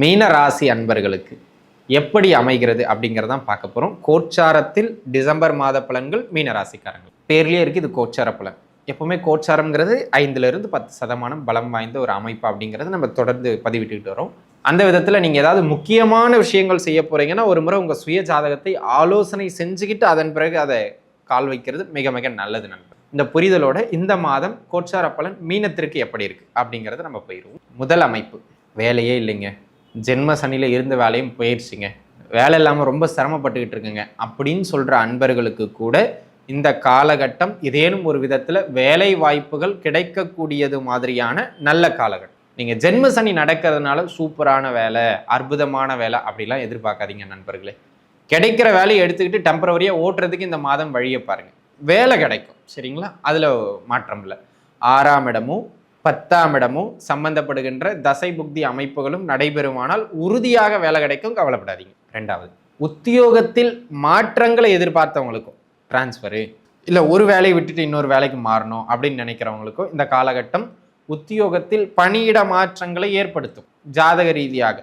மீன ராசி அன்பர்களுக்கு எப்படி அமைகிறது அப்படிங்கிறதான் பார்க்க போகிறோம் கோச்சாரத்தில் டிசம்பர் மாத பலன்கள் மீன ராசிக்காரங்கள் பேர்லேயே இருக்குது இது கோச்சார பலன். எப்போவுமே கோச்சாரம்ங்கிறது ஐந்துலேருந்து பத்து சதமானம் பலம் வாய்ந்த ஒரு அமைப்பு அப்படிங்கிறது நம்ம தொடர்ந்து பதிவிட்டுக்கிட்டு வரோம். அந்த விதத்தில் நீங்கள் ஏதாவது முக்கியமான விஷயங்கள் செய்ய போகிறீங்கன்னா ஒரு முறை உங்கள் சுய ஜாதகத்தை ஆலோசனை செஞ்சுக்கிட்டு அதன் பிறகு அதை கால் வைக்கிறது மிக மிக நல்லது நண்பர். இந்த புரிதலோட இந்த மாதம் கோச்சார பலன் மீனத்திற்கு எப்படி இருக்குது அப்படிங்கிறத நம்ம போயிடுவோம். முதல் அமைப்பு வேலையே இல்லைங்க. ஜென்ம சனியில் இருந்த வேலையும் போயிடுச்சுங்க வேலை இல்லாமல் ரொம்ப சிரமப்பட்டுக்கிட்டு இருக்குங்க. அப்படின்னு சொல்கிற அன்பர்களுக்கு கூட இந்த காலகட்டம் இதேனும் ஒரு விதத்தில் வேலை வாய்ப்புகள் கிடைக்கக்கூடியது மாதிரியான நல்ல காலகட்டம். நீங்கள் ஜென்ம சனி நடக்கிறதுனால சூப்பரான வேலை அற்புதமான வேலை அப்படிலாம் எதிர்பார்க்காதீங்க நண்பர்களே. கிடைக்கிற வேலையை எடுத்துக்கிட்டு டெம்பரவரியாக ஓட்டுறதுக்கு இந்த மாதம் வழியை பாருங்கள் வேலை கிடைக்கும். சரிங்களா? அதில் மாற்றம் இல்லை. ஆறாம் இடமும் பத்தாம் இடமும் சம்பந்தப்படுகின்ற தசை புக்தி அமைப்புகளும் நடைபெறுமானால் உறுதியாக வேலை கிடைக்கும் கவலைப்படாதீங்க. ரெண்டாவது உத்தியோகத்தில் மாற்றங்களை எதிர்பார்த்தவங்களுக்கும் டிரான்ஸ்ஃபரு இல்லை ஒரு வேலையை விட்டுட்டு இன்னொரு வேலைக்கு மாறணும் அப்படின்னு நினைக்கிறவங்களுக்கும் இந்த காலகட்டம் உத்தியோகத்தில் பணியிட மாற்றங்களை ஏற்படுத்தும். ஜாதக ரீதியாக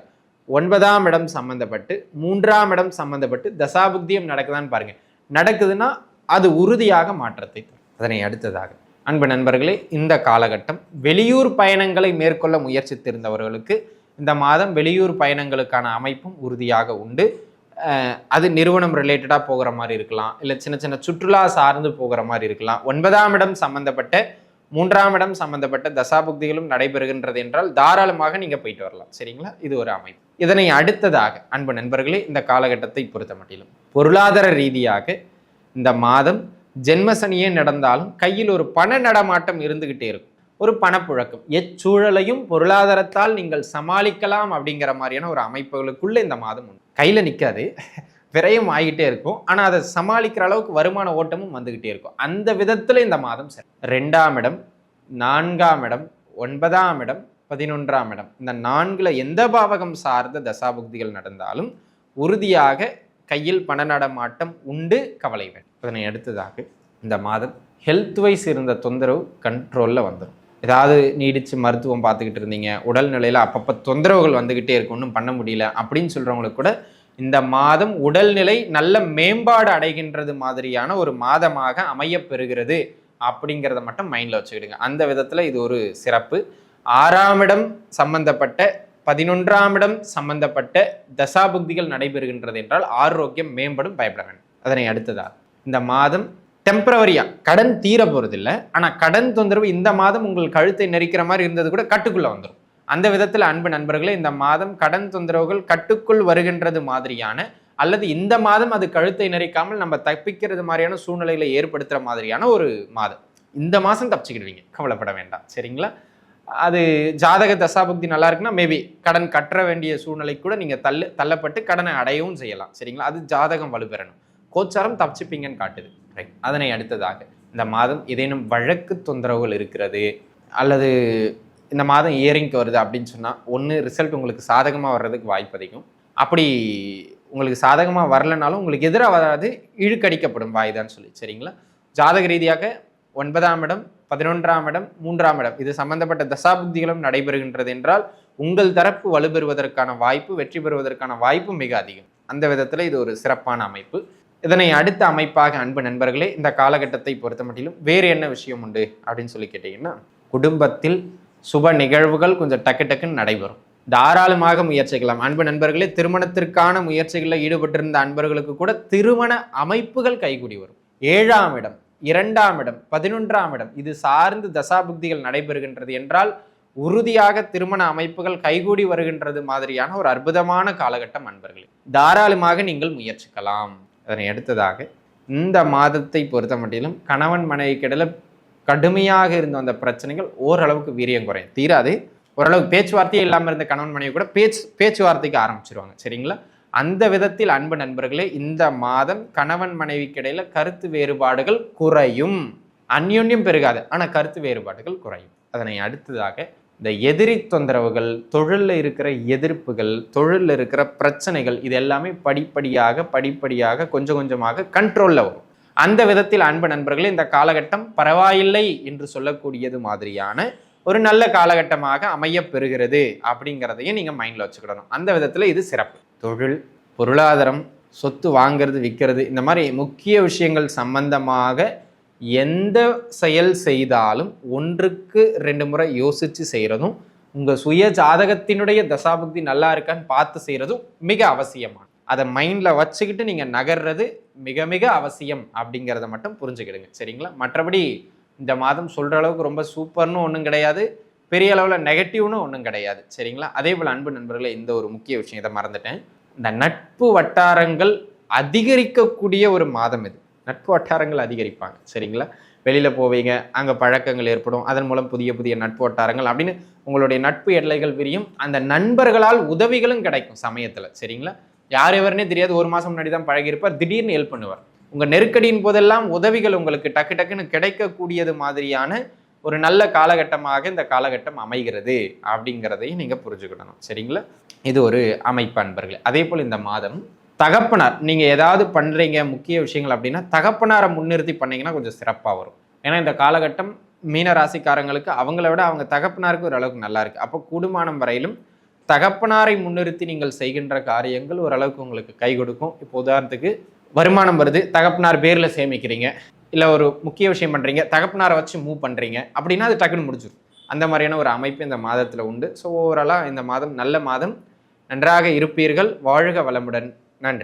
ஒன்பதாம் இடம் சம்பந்தப்பட்டு மூன்றாம் இடம் சம்பந்தப்பட்டு தசாபுக்தியம் நடக்குதான்னு பாருங்க. நடக்குதுன்னா அது உறுதியாக மாற்றத்தை தரும். அதனை அடுத்ததாக அன்பு நண்பர்களே இந்த காலகட்டம் வெளியூர் பயணங்களை மேற்கொள்ள முயற்சித்திருந்தவர்களுக்கு இந்த மாதம் வெளியூர் பயணங்களுக்கான அமைப்பும் உறுதியாக உண்டு. அது நிறுவனம் ரிலேட்டடாக போகிற மாதிரி இருக்கலாம் இல்லை சின்ன சின்ன சுற்றுலா சார்ந்து போகிற மாதிரி இருக்கலாம். ஒன்பதாம் இடம் சம்பந்தப்பட்ட மூன்றாம் இடம் சம்பந்தப்பட்ட தசாபுக்திகளும் நடைபெறுகின்றது என்றால் தாராளமாக நீங்கள் போயிட்டு வரலாம். சரிங்களா? இது ஒரு அமைப்பு. இதனை அடுத்ததாக அன்பு நண்பர்களே இந்த காலகட்டத்தை பொறுத்த மட்டிலும் பொருளாதார ரீதியாக இந்த மாதம் ஜென்மசனியே நடந்தாலும் கையில் ஒரு பண நடமாட்டம் இருந்துக்கிட்டே இருக்கும். ஒரு பணப்புழக்கம். எச்சூழலையும் பொருளாதாரத்தால் நீங்கள் சமாளிக்கலாம் அப்படிங்கிற மாதிரியான ஒரு அமைப்புகளுக்குள்ளே இந்த மாதம் உண்டு. கையில் நிற்காது விரயம் ஆகிட்டே இருக்கும். ஆனால் அதை சமாளிக்கிற அளவுக்கு வருமான ஓட்டமும் வந்துக்கிட்டே இருக்கும். அந்த விதத்தில் இந்த மாதம் சரி ரெண்டாம் இடம் நான்காம் இடம் ஒன்பதாம் இடம் பதினொன்றாம் இடம். இந்த நான்கில் எந்த பாவகம் சார்ந்த தசாபுக்திகள் நடந்தாலும் உறுதியாக கையில் பண நடமாட்டம் உண்டு கவலை வேண்டும். அதனை அடுத்ததாக இந்த மாதம் ஹெல்த் வைஸ் இருந்த தொந்தரவு கண்ட்ரோலில் வந்துடும் ஏதாவது நீடித்து மருத்துவம் பார்த்துக்கிட்டு இருந்தீங்க உடல்நிலையில் அப்பப்போ தொந்தரவுகள் வந்துக்கிட்டே இருக்கு ஒன்றும் பண்ண முடியல அப்படின்னு சொல்கிறவங்களுக்கு கூட இந்த மாதம் உடல்நிலை நல்ல மேம்பாடு அடைகின்றது மாதிரியான ஒரு மாதமாக அமையப்பெறுகிறது அப்படிங்கிறத மட்டும் மைண்டில் வச்சுக்கிடுங்க. அந்த விதத்தில் இது ஒரு சிறப்பு. ஆறாம் இடம் சம்பந்தப்பட்ட பதினொன்றாம் இடம் சம்பந்தப்பட்ட தசாபுக்திகள் நடைபெறுகின்றது என்றால் ஆரோக்கியம் மேம்படும் பயப்பட வேண்டும். அதனை அடுத்ததாக இந்த மாதம் டெம்பரவரியாக கடன் தீர போகிறதில்ல ஆனால் கடன் தொந்தரவு இந்த மாதம் உங்கள் கழுத்தை நெரிக்கிற மாதிரி இருந்தது கூட கட்டுக்குள்ளே வந்துடும் அந்த விதத்தில் அன்பு நண்பர்களே இந்த மாதம் கடன் தொந்தரவுகள் கட்டுக்குள் வருகின்றது மாதிரியான அல்லது இந்த மாதம் அது கழுத்தை நெரிக்காமல் நம்ம தப்பிக்கிறது மாதிரியான சூழ்நிலைகளை ஏற்படுத்துகிற மாதிரியான ஒரு மாதம். இந்த மாதம் தப்பிச்சுக்கிடுவீங்க. கவலைப்பட வேண்டாம். சரிங்களா? அது ஜாதக தசாபக்தி நல்லா இருக்குன்னா மேபி கடன் கற்ற வேண்டிய சூழ்நிலை கூட நீங்கள் தள்ளு தள்ளப்பட்டு கடனை அடையவும் செய்யலாம். சரிங்களா? அது ஜாதகம் வலுப்பெறணும். கோச்சாரம் தப்பிச்சுப்பீங்கன்னு காட்டுது. ரைட் அதனை அடுத்ததாக இந்த மாதம் ஏதேனும் வழக்கு தொந்தரவுகள் இருக்கிறது அல்லது இந்த மாதம் இயரிங்க்கு வருது அப்படின்னு சொன்னால் ஒன்று ரிசல்ட் உங்களுக்கு சாதகமாக வர்றதுக்கு வாய்ப்பு அதிகம். அப்படி உங்களுக்கு சாதகமாக வரலனாலும் உங்களுக்கு எதிராக வராது இழுக்கடிக்கப்படும் வாய்தான்னு சொல்லி சரிங்களா? ஜாதக ரீதியாக ஒன்பதாம் இடம் பதினொன்றாம் இடம் மூன்றாம் இடம் இது சம்பந்தப்பட்ட தசாபுக்திகளும் நடைபெறுகின்றது என்றால் உங்கள் தரப்பு வலுப்பெறுவதற்கான வாய்ப்பு வெற்றி பெறுவதற்கான வாய்ப்பு மிக அதிகம். அந்த விதத்தில் இது ஒரு சிறப்பான அமைப்பு. இதனை அடுத்த அமைப்பாக அன்பு நண்பர்களே இந்த காலகட்டத்தை பொறுத்த மட்டிலும் வேறு என்ன விஷயம் உண்டு அப்படின்னு சொல்லி கேட்டிங்கன்னா குடும்பத்தில் சுப நிகழ்வுகள் கொஞ்சம் டக்கு டக்குன்னு நடைபெறும். தாராளமாக முயற்சிக்கலாம். அன்பு நண்பர்களே திருமணத்திற்கான முயற்சிகளில் ஈடுபட்டிருந்த அன்பர்களுக்கு கூட திருமண அமைப்புகள் கைகூடி வரும். ஏழாம் இடம் இரண்டாம் இடம் பதினொன்றாம் இடம் இது சார்ந்து தசாபுக்திகள் நடைபெறுகின்றது என்றால் உறுதியாக திருமண அமைப்புகள் கைகூடி வருகின்றது மாதிரியான ஒரு அற்புதமான காலகட்டம் அன்பர்களே. தாராளமாக நீங்கள் முயற்சிக்கலாம். அதனை அடுத்ததாக இந்த மாதத்தை பொறுத்த மட்டிலும் கணவன் மனைவிக்கிடையில் கடுமையாக இருந்த அந்த பிரச்சனைகள் ஓரளவுக்கு வீரியம் குறையும். தீராது. ஓரளவுக்கு பேச்சுவார்த்தையே இல்லாமல் இருந்த கணவன் மனைவி கூட பேச்சு பேச்சுவார்த்தைக்கு ஆரம்பிச்சிருவாங்க. சரிங்களா? அந்த விதத்தில் அன்பு நண்பர்களே இந்த மாதம் கணவன் மனைவிக்கிடையில் கருத்து வேறுபாடுகள் குறையும். அந்யோன்யம் பெருகாது. ஆனால் கருத்து வேறுபாடுகள் குறையும். அதனை அடுத்ததாக இந்த எதிரி தொந்தரவுகள் தொழிலில் இருக்கிற எதிர்ப்புகள் தொழிலில் இருக்கிற பிரச்சனைகள் இது எல்லாமே படிப்படியாக படிப்படியாக கொஞ்சம் கொஞ்சமாக கண்ட்ரோலில் வரும். அந்த விதத்தில் அன்பு நண்பர்களே இந்த காலகட்டம் பரவாயில்லை என்று சொல்லக்கூடியது மாதிரியான ஒரு நல்ல காலகட்டமாக அமைய பெறுகிறது அப்படிங்கிறதையும் நீங்கள் மைண்டில் வச்சுக்கிடணும். அந்த விதத்தில் இது சிறப்பு. தொழில் பொருளாதாரம் சொத்து வாங்கிறது விற்கிறது இந்த மாதிரி முக்கிய விஷயங்கள் சம்பந்தமாக எந்த செயல் செய்தாலும் ஒன்றுக்கு ரெண்டு முறை யோசித்து செய்கிறதும் உங்கள் சுய ஜாதகத்தினுடைய தசாபக்தி நல்லா இருக்கான்னு பார்த்து செய்கிறதும் மிக அவசியமான. அதை மைண்டில் வச்சுக்கிட்டு நீங்கள் நகர்றது மிக மிக அவசியம் அப்படிங்கிறத மட்டும் புரிஞ்சுக்கிடுங்க. சரிங்களா? மற்றபடி இந்த மாதம் சொல்கிற அளவுக்கு ரொம்ப சூப்பர்னு ஒன்றும் கிடையாது. பெரிய அளவில் நெகட்டிவ்னு ஒன்றும் கிடையாது. சரிங்களா? அதே போல் அன்பு நண்பர்களே இந்த ஒரு முக்கிய விஷயம் இதை மறந்துட்டேன். இந்த நட்பு வட்டாரங்கள் அதிகரிக்கக்கூடிய ஒரு மாதம் இது. நட்பு வட்டாரங்கள் அதிகரிப்பாங்க. சரிங்களா? வெளியில் போவீங்க அங்கே பழக்கங்கள் ஏற்படும் அதன் மூலம் புதிய புதிய நட்பு வட்டாரங்கள் அப்படின்னு உங்களுடைய நட்பு எல்லைகள் விரியும் அந்த நண்பர்களால் உதவிகளும் கிடைக்கும் சமயத்தில். சரிங்களா? யார் எவருனே தெரியாது ஒரு மாதம் முன்னாடி தான் பழகியிருப்பார் திடீர்னு ஹெல்ப் பண்ணுவார். உங்கள் நெருக்கடியின் போதெல்லாம் உதவிகள் உங்களுக்கு டக்கு டக்குன்னு கிடைக்கக்கூடியது மாதிரியான ஒரு நல்ல காலகட்டமாக இந்த காலகட்டம் அமைகிறது அப்படிங்கிறதையும் நீங்கள் புரிஞ்சுக்கிடணும் சரிங்களா? இது ஒரு அமைப்பு அன்பர்களே. அதே போல் இந்த மாதம் தகப்பனார் நீங்கள் ஏதாவது பண்ணுறீங்க முக்கிய விஷயங்கள் அப்படின்னா தகப்பனாரை முன்னிறுத்தி பண்ணீங்கன்னா கொஞ்சம் சிறப்பாக வரும். ஏன்னா இந்த காலகட்டம் மீன ராசிக்காரங்களுக்கு அவங்கள விட அவங்க தகப்பனாருக்கு ஓரளவுக்கு நல்லா இருக்குது அப்போ கூடுமானம் வரையிலும் தகப்பனாரை முன்னிறுத்தி நீங்கள் செய்கின்ற காரியங்கள் ஓரளவுக்கு உங்களுக்கு கை கொடுக்கும். இப்போ உதாரணத்துக்கு வருமானம் வருது தகப்பனார் பேரில் சேமிக்கிறீங்க இல்லை ஒரு முக்கிய விஷயம் பண்ணுறீங்க தகப்பனாரை வச்சு மூவ் பண்ணுறீங்க அப்படின்னா அது டக்குன்னு முடிஞ்சிடும் அந்த மாதிரியான ஒரு அமைப்பு இந்த மாதத்தில் உண்டு. ஸோ ஓவராலாக இந்த மாதம் நல்ல மாதம் நன்றாக இருப்பீர்கள் வாழ்க வளமுடன். நன்றி.